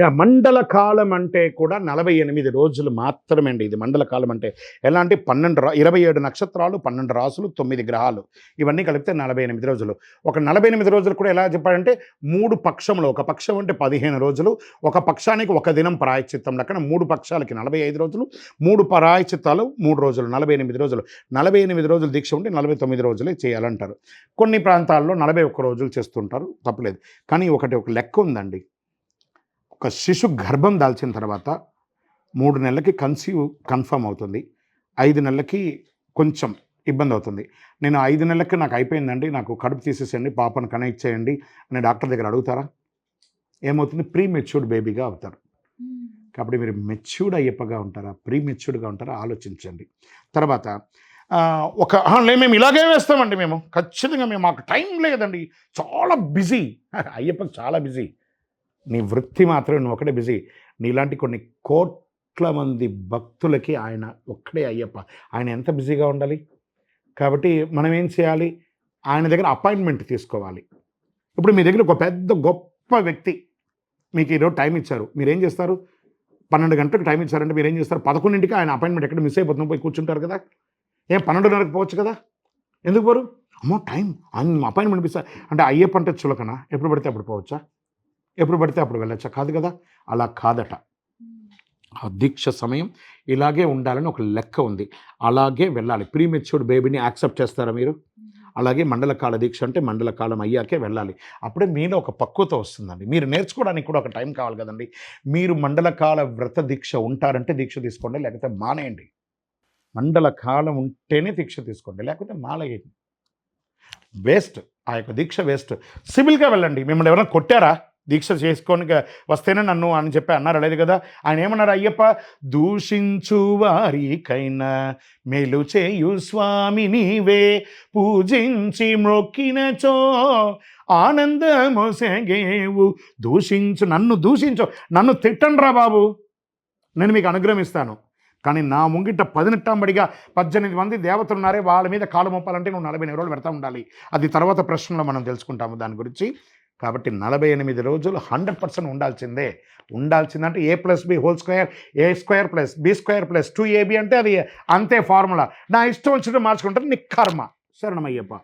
Yeah, మండల కాలం అంటే కూడా నలభై ఎనిమిది రోజులు మాత్రమే అండి ఇది మండల కాలం అంటే. ఎలా అంటే పన్నెండు రా ఇరవై ఏడు నక్షత్రాలు పన్నెండు రాసులు తొమ్మిది గ్రహాలు. ఇవన్నీ కలిపితే నలభై ఎనిమిది రోజులు. ఒక నలభై ఎనిమిది రోజులు కూడా ఎలా చెప్పాడంటే మూడు పక్షములు ఒక పక్షం అంటే పదిహేను రోజులు ఒక పక్షానికి ఒక దినం ప్రాయశ్చిత్తం లెక్కన మూడు పక్షాలకి నలభై ఐదు రోజులు మూడు ప్రాయశ్చిత్తాలు మూడు రోజులు నలభై ఎనిమిది రోజులు. నలభై ఎనిమిది రోజులు దీక్ష ఉంటే నలభై తొమ్మిది రోజులే చేయాలంటారు. కొన్ని ప్రాంతాల్లో నలభై ఒక్క రోజులు చేస్తుంటారు తప్పలేదు. కానీ ఒకటి ఒక లెక్క ఉందండి. ఒక శిశు గర్భం దాల్చిన తర్వాత మూడు నెలలకి కన్సీవ్ కన్ఫర్మ్ అవుతుంది. ఐదు నెలలకి కొంచెం ఇబ్బంది అవుతుంది. నేను ఐదు నెలలకి నాకు అయిపోయిందండి. నాకు కడుపు తీసేసేయండి పాపను కనెక్ట్ చేయండి అని డాక్టర్ దగ్గర అడుగుతారా? ఏమవుతుంది? ప్రీ మెచ్యూర్డ్ బేబీగా అవుతారు. కాబట్టి మీరు మెచ్యూర్డ్ అయ్యప్పగా ఉంటారా? ప్రీ మెచ్యూర్డ్గా ఉంటారా? ఆలోచించండి. తర్వాత ఒక "ఆ, లే మేము ఇలాగే వేస్తామండి మేము. ఖచ్చితంగా మేము మాకు టైం లేదండి. చాలా బిజీ. అయ్యప్పకి చాలా బిజీ. నీ వృత్తి మాత్రమే నువ్వు ఒకటే బిజీ. నీలాంటి కొన్ని కోట్ల మంది భక్తులకి ఆయన ఒక్కడే అయ్యప్ప. ఆయన ఎంత బిజీగా ఉండాలి? కాబట్టి మనం ఏం చేయాలి? ఆయన దగ్గర అపాయింట్మెంట్ తీసుకోవాలి. ఇప్పుడు మీ దగ్గర ఒక పెద్ద గొప్ప వ్యక్తి మీకు ఈరోజు టైం ఇచ్చారు. మీరేం చేస్తారు? పన్నెండు గంటలకు టైం ఇచ్చారంటే మీరు ఏం చేస్తారు? పదకొండింటికి ఆయన అపాయింట్మెంట్ ఎక్కడ మిస్ అయిపోతుంది పోయి కూర్చుంటారు కదా. ఏం పన్నెండున్నరకు పోవచ్చు కదా? ఎందుకు పోరు? అమ్మో టైం ఆయన అపాయింట్మెంట్ ఇస్తారు అంటే అయ్యప్ప అంటే చులకనా. ఎప్పుడు పడితే అప్పుడు పోవచ్చా? ఎప్పుడు పడితే అప్పుడు వెళ్ళొచ్చా? కాదు కదా? అలా కాదట. ఆ దీక్ష సమయం ఇలాగే ఉండాలని ఒక లెక్క ఉంది. అలాగే వెళ్ళాలి. ప్రీమెచ్యూర్డ్ బేబీని యాక్సెప్ట్ చేస్తారా మీరు? అలాగే మండల కాల దీక్ష అంటే మండలకాలం అయ్యాకే వెళ్ళాలి. అప్పుడే మీలో ఒక పక్వత వస్తుందండి. మీరు నేర్చుకోవడానికి కూడా ఒక టైం కావాలి కదండి. మీరు మండలకాల వ్రత దీక్ష ఉంటారంటే దీక్ష తీసుకోండి లేకపోతే మానేయండి. మండల కాలం ఉంటేనే దీక్ష తీసుకోండి లేకపోతే మానేయండి. వేస్ట్. ఆ యొక్క దీక్ష వేస్ట్. సివిల్గా వెళ్ళండి. మిమ్మల్ని ఎవరైనా కొట్టారా? దీక్ష చేసుకొని వస్తేనే నన్ను అని చెప్పి అన్నారు. లేదు కదా? ఆయన ఏమన్నారు? అయ్యప్ప దూషించు వారికైనా మేలు చేయు స్వామి నీవే. పూజించి మొక్కినచో ఆనందమొసగేవు దూషించు నన్ను దూషించు. నన్ను తిట్టండ్రా బాబు. నేను మీకు అనుగ్రహిస్తాను కానీ నా ముంగిట పదినెట్టంబడిగా పద్దెనిమిది మంది దేవతలు ఉన్నారే. వాళ్ళ మీద కాలు మొప్పాలంటే నువ్వు నలభై రోజులు పెడతా ఉండాలి. అది తర్వాత ప్రశ్నలో మనం తెలుసుకుంటాము దాని గురించి. కాబట్టి నలభై ఎనిమిది రోజులు హండ్రెడ్ పర్సెంట్ ఉండాల్సిందే. ఉండాల్సిందంటే A plus B whole square A square plus B square plus two AB అంటే అది అంతే ఫార్ములా. నా ఇష్టం వచ్చినట్టు మార్చుకుంటే నీ కర్మ. శరణమయ్యప్ప.